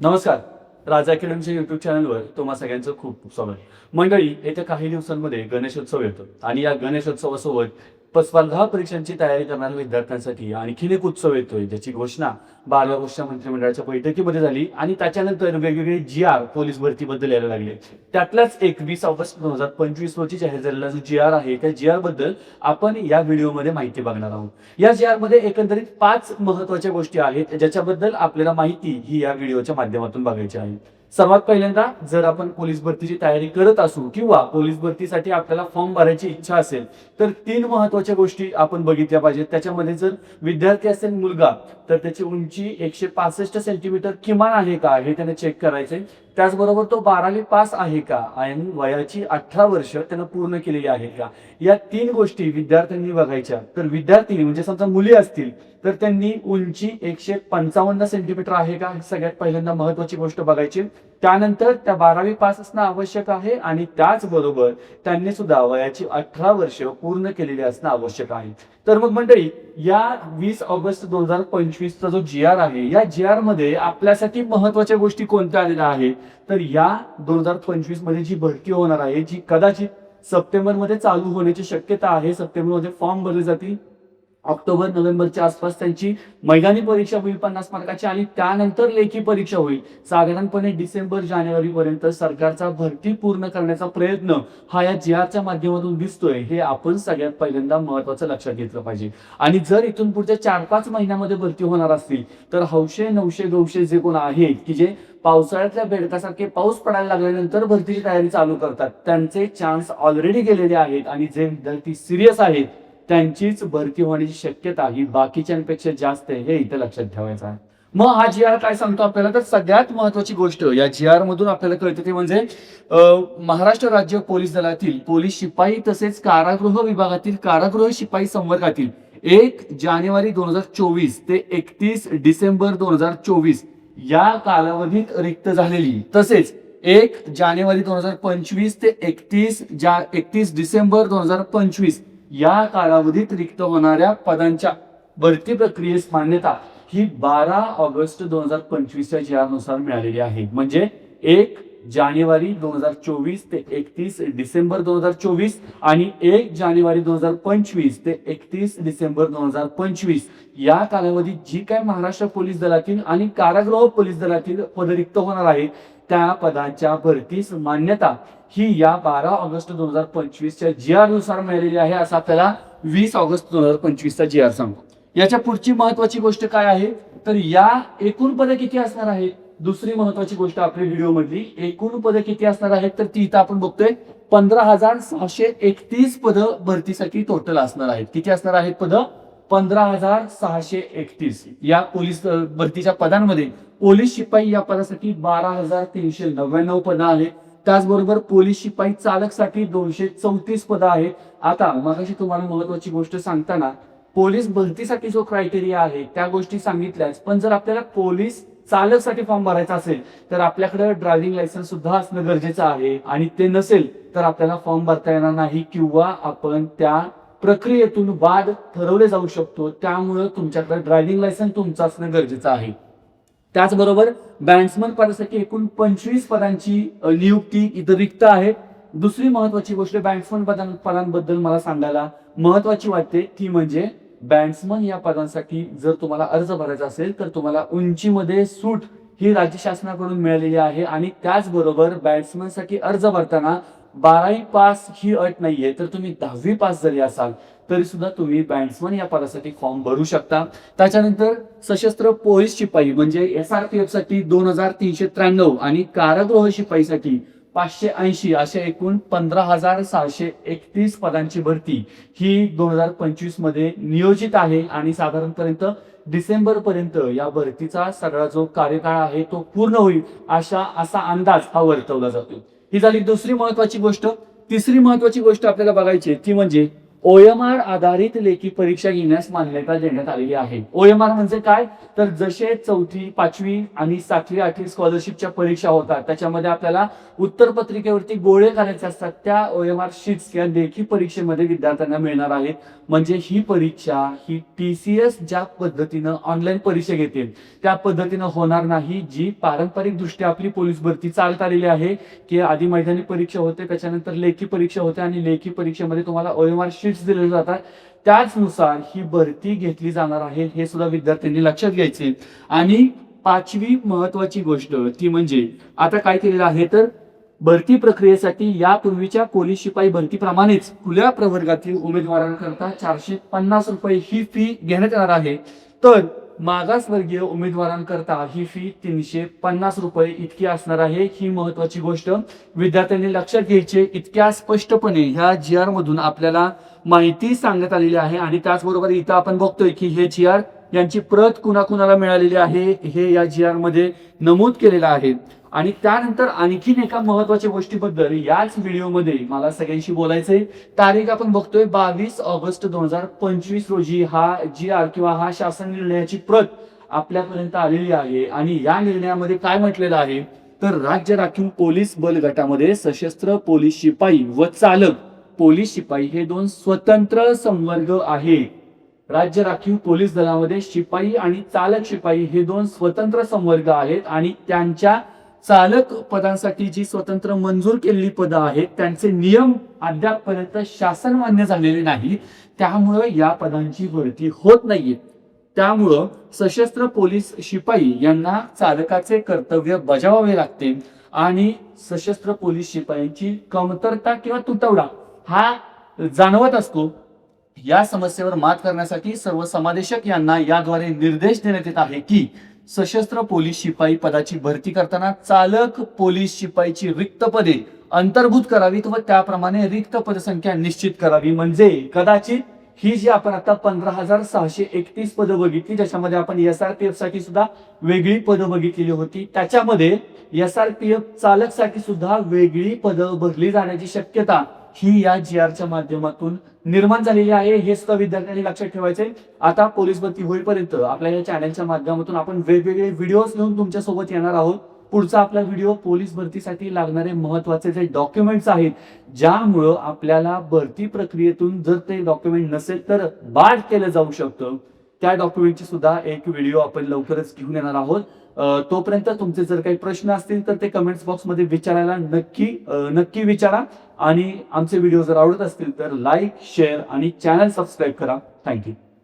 नमस्कार. राजा अकॅडमीच्या युट्यूब चॅनलवर तुम्हा सगळ्यांचं खूप खूप स्वागत. मंडळी येत्या काही दिवसांमध्ये गणेशोत्सव येतो आणि या गणेशोत्सवासोबत प- स्पर्धा परीक्षांची तयारी करणाऱ्या विद्यार्थ्यांसाठी आणखीन एक उत्सव येतोय ज्याची घोषणा बारा ऑगस्टच्या मंत्रिमंडळाच्या बैठकीमध्ये झाली आणि त्याच्यानंतर वेगवेगळे जी आर पोलीस भरतीबद्दल यायला लागले. त्यातलाच एकवीस ऑगस्ट दोन हजार पंचवीस रोजी जाहीर झालेला जो जी आर आहे त्या जी आरबद्दल आपण या व्हिडिओमध्ये माहिती बघणार आहोत. या जी आरमध्ये एकंदरीत पाच महत्त्वाच्या गोष्टी आहेत ज्याच्याबद्दल आपल्याला माहिती ही या व्हिडिओच्या माध्यमातून बघायची आहे. सर्वात पहिल्यांदा जर आपण पोलीस भरतीची तयारी करत असू किंवा पोलीस भरतीसाठी आपल्याला फॉर्म भरायची इच्छा असेल तर तीन महत्त्वाच्या गोष्टी आपण बघितल्या पाहिजेत. त्याच्यामध्ये जर विद्यार्थी असेल मुलगा तर त्याची उंची एकशे पासष्ट सेंटीमीटर किमान आहे का? हे त्याने चेक करायचंय. त्याचबरोबर तो बारावी पास आहे का? आणि वयाची अठरा वर्ष त्यानं पूर्ण केलेली आहे का? या तीन गोष्टी विद्यार्थ्यांनी बघायच्या. तर विद्यार्थी म्हणजे समजा मुली असतील तर त्यांनी उंची एकशे पंचावन्न सेंटीमीटर आहे का? सगळ्यात पहिल्यांदा महत्वाची गोष्ट बघायची. त्यानंतर त्या बारावी पास असणं आवश्यक आहे आणि त्याचबरोबर त्यांनी सुद्धा वयाची अठरा वर्ष पूर्ण केलेली असणं आवश्यक आहे. तर मग मंडळी या वीस ऑगस्ट दोन हजार पंचवीसचा जो जी आर आहे या जी आरमध्ये आपल्यासाठी महत्त्वाच्या गोष्टी कोणत्या आलेल्या आहेत? तर या दोन हजार पंचवीसमध्ये जी भरती होणार आहे जी कदाचित सप्टेंबरमध्ये चालू होण्याची शक्यता आहे सप्टेंबरमध्ये फॉर्म भरले जातील ऑक्टोबर नोव्हेंबरच्या आसपास त्यांची मैदानी परीक्षा होईल पन्नास मार्काची आणि त्यानंतर लेखी परीक्षा होईल. साधारणपणे डिसेंबर जानेवारी पर्यंत सरकारचा भरती पूर्ण करण्याचा प्रयत्न हा या जी आरच्या माध्यमातून दिसतोय. हे आपण सगळ्यात पहिल्यांदा महत्वाचं लक्षात घेतलं पाहिजे. आणि जर इथून पुढच्या चार पाच महिन्यामध्ये भरती होणार असतील तर हौशे नऊशे गौशे जे कोण आहेत की जे पावसाळ्यातल्या बेडकासारखे पाऊस पडायला लागल्यानंतर भरतीची तयारी चालू करतात त्यांचे चान्स ऑलरेडी गेलेले आहेत. आणि जे विद्यार्थी सिरियस आहेत त्यांचीच भरती होण्याची शक्यता ही बाकीच्यांपेक्षा जास्त आहे हे इथं लक्षात ठेवायचं आहे. मग हा जी आर काय सांगतो आपल्याला? तर सगळ्यात महत्वाची गोष्ट या जी आर मधून आपल्याला कळते ते म्हणजे महाराष्ट्र राज्य पोलीस दलातील पोलीस शिपाई तसेच कारागृह विभागातील कारागृह शिपाई संवर्गातील एक जानेवारी दोन हजार चोवीस ते एकतीस डिसेंबर दोन हजार चोवीस या कालावधीत रिक्त झालेली. तसेच एक जानेवारी दोन हजार पंचवीस ते एकतीस जा एकतीस डिसेंबर दोन हजार पंचवीस या कालावधीत रिक्त होणाऱ्या पदांच्या भरती प्रक्रियेस मान्यता ही बारा ऑगस्ट दोन हजार पंचवीसच्या जयानुसार नुसार मिळालेली आहे. म्हणजे एक जानेवारी दोन हजार चोवीस ते एकतीस डिसेंबर दोन हजार चोवीस आणि एक जानेवारी दोन हजार पंचवीस ते एकतीस डिसेंबर दोन हजार पंचवीस या कालावधीत जी काय महाराष्ट्र पोलीस दलातील आणि कारागृह पोलीस दलातील पद रिक्त होणार आहे त्या पदाच्या भरतीस मान्यता ही या बारा ऑगस्ट दोन हजार पंचवीसच्या जी आरनुसार मिळालेली आहे असा आपल्याला वीस ऑगस्ट दोन हजार पंचवीसचा जी आर सांगतो याच्या पुढची महत्वाची गोष्ट काय आहे? तर या एकूण पदं किती असणार आहेत दुसरी महत्वाची गोष्ट आपल्या व्हिडिओ मधली एकूण पदं किती असणार आहेत? तर ती इथं आपण बघतोय पंधरा हजार सहाशे एकतीस पद भरतीसाठी टोटल असणार आहेत. किती असणार आहेत पद? पंधरा हजार सहाशे एकतीस. या पोलीस भरतीच्या पदांमध्ये पोलीस शिपाई या पदासाठी बारा हजार तीनशे नव्याण्णव पदं आहेत. त्याचबरोबर पोलीस शिपाई चालकसाठी दोनशे चौतीस पदं आहेत. आता मगाशी तुम्हाला महत्वाची गोष्ट सांगताना पोलीस भरतीसाठी जो क्रायटेरिया आहे त्या गोष्टी सांगितल्याच पण जर आपल्याला पोलीस चालकसाठी फॉर्म भरायचा असेल तर आपल्याकडे ड्रायव्हिंग लायसन्स सुद्धा असणं गरजेचं आहे. आणि ते नसेल तर आपल्याला फॉर्म भरता येणार नाही किंवा आपण त्या प्रक्रियेतून बाद ठरवले जाऊ शकतो. त्यामुळं तुमच्याकडे ड्रायव्हिंग लायसन्स तुमचं असणं गरजेचं आहे. त्याचबरोबर बॅट्समन पदासाठी एकूण पंचवीस पदांची नियुक्ती इथं रिक्त आहे. दुसरी महत्वाची गोष्ट बॅट्समन पदां पदांबद्दल मला सांगायला महत्वाची वाटते ती म्हणजे बॅट्समन या पदांसाठी जर तुम्हाला अर्ज भरायचा असेल तर तुम्हाला उंचीमध्ये सूट ही राज्य शासनाकडून मिळालेली आहे. आणि त्याचबरोबर बॅट्समनसाठी अर्ज भरताना बारावी पास ही अट नाहीये तर तुम्ही दहावी पास जरी असाल तरी सुद्धा तुम्ही बँड्समन या पदासाठी फॉर्म भरू शकता. त्याच्यानंतर सशस्त्र पोलीस शिपाई म्हणजे एस आर पी एफसाठी दोन हजार तीनशे त्र्याण्णव आणि कारागृह शिपाईसाठी पाचशे ऐंशी अशा एकूण पंधरा हजार सहाशे एकतीस पदांची भरती ही दोन हजार पंचवीसमध्ये नियोजित आहे आणि साधारणपर्यंत डिसेंबर पर्यंत या भरतीचा सगळा जो कार्यकाळ आहे तो पूर्ण होईल अशा असा अंदाज हा वर्तवला जातो. ही झाली दुसरी महत्वाची गोष्ट. तिसरी महत्वाची गोष्ट आपल्याला बघायची ती म्हणजे ओएमआर आधारित लेखी परीक्षा घेण्यास मान्यता देण्यात आलेली आहे. ओएमआर म्हणजे काय? तर जसे चौथी पाचवी आणि सातवी आठवी स्कॉलरशिपच्या परीक्षा होतात त्याच्यामध्ये आपल्याला उत्तरपत्रिकेवरती गोळे करायचे असतात. त्या ओएमआर शीट्स या लेखी परीक्षेमध्ये विद्यार्थ्यांना मिळणार आहेत. म्हणजे ही परीक्षा ही टी सी एस ज्या पद्धतीनं ऑनलाईन परीक्षा घेतील त्या पद्धतीनं होणार नाही जी पारंपरिक दृष्ट्या आपली पोलीस भरती चालत आलेली आहे की आधी मैदानी परीक्षा होते त्याच्यानंतर लेखी परीक्षा होते आणि लेखी परीक्षेमध्ये तुम्हाला ओएमआर शीट्स दिले जातात. त्याचनुसार ही भरती घेतली जाणार आहे हे सुद्धा विद्यार्थ्यांनी लक्षात घ्यायचे. आणि पाचवी महत्वाची गोष्ट ती म्हणजे आता काय केलेलं आहे तर भरती प्रक्रियेसाठी यापूर्वीच्या पोलीस शिपाई भरतीप्रमाणेच खुल्या प्रवर्गातील उमेदवारांकरता चारशे पन्नास रुपये ही फी घेण्यात येणार आहे. तर मागासवर्गीय उमेदवारांकरता ही फी तीनशे पन्नास रुपये इतकी असणार आहे ही महत्वाची गोष्ट. विद्यार्थ्यांनी लक्षात घ्यायची इतक्या स्पष्टपणे ह्या जी आर मधून आपल्याला माहिती सांगण्यात आलेली आहे आणि त्याचबरोबर इथं आपण बघतोय की हे जी आर यांची प्रत कुणाकुणाला मिळालेली आहे हे या जी आरमध्ये नमूद केलेलं आहे. आणि त्यानंतर आणखीन एका महत्त्वाच्या गोष्टीबद्दल याच व्हिडिओमध्ये मला सगळ्यांशी बोलायचंय. तारीख आपण बघतोय बावीस ऑगस्ट दोन हजार पंचवीस रोजी हा जी आर किंवा हा शासन निर्णयाची प्रत आपल्यापर्यंत आलेली आहे. आणि या निर्णयामध्ये काय म्हटलेलं आहे? तर राज्य राखीव पोलीस बल गटामध्ये सशस्त्र पोलीस शिपाई व चालक पोलीस शिपाई हे दोन स्वतंत्र संवर्ग आहे. राज्य राखीव पोलीस दलामध्ये शिपाई आणि चालक शिपाई हे दोन स्वतंत्र संवर्ग आहेत आणि त्यांच्या चालक पदांसाठी जी स्वतंत्र मंजूर केलेली पदं आहेत त्यांचे नियम अद्यापपर्यंत शासन मान्य झालेले नाही. त्यामुळं या पदांची भरती होत नाहीये. त्यामुळं सशस्त्र पोलीस शिपाई यांना चालकाचे कर्तव्य बजावावे लागते आणि सशस्त्र पोलीस शिपायांची कमतरता किंवा तुटवडा हा जाणवत असतो. या समस्येवर मात करण्यासाठी सर्व समादेशक यांना याद्वारे निर्देश देण्यात येत आहे की सशस्त्र पोलीस शिपाई पदाची भरती करताना चालक पोलीस शिपाईची रिक्त पदे अंतर्भूत करावीत व त्याप्रमाणे रिक्त पदसंख्या निश्चित करावी. म्हणजे कदाचित ही जी आपण आता पंधरा हजार सहाशे एकतीस पदं बघितली ज्याच्यामध्ये आपण एस आर पी एफसाठी सुद्धा वेगळी पदं बघितलेली होती त्याच्यामध्ये एस आर पी एफ चालकसाठी सुद्धा वेगळी पदं भरली जाण्याची शक्यता ही या जी आरच्या माध्यमातून निर्माण झालेली आहे हे सुद्धा विद्यार्थ्यांनी लक्षात ठेवायचे आता पोलीस भरती होईपर्यंत आपल्या या चॅनलच्या माध्यमातून आपण वेगवेगळे व्हिडिओज घेऊन तुमच्यासोबत येणार आहोत. पुढचा आपला व्हिडिओ पोलीस भरतीसाठी लागणारे महत्त्वाचे जे डॉक्युमेंट्स आहेत ज्यामुळं आपल्याला भरती प्रक्रियेतून जर ते डॉक्युमेंट नसेल तर बाद केलं जाऊ शकतं. त्या डॉक्युमेंटची सुद्धा एक व्हिडिओ आपण लवकरच घेऊन येणार आहोत. तोपर्यंत तुमचे जर काही प्रश्न असतील तर ते कमेंट्स बॉक्समध्ये विचारायला नक्की नक्की विचारा. आणि आमचे व्हिडिओ जर आवडत असतील तर लाईक शेअर आणि चॅनल सबस्क्राईब करा. Thank you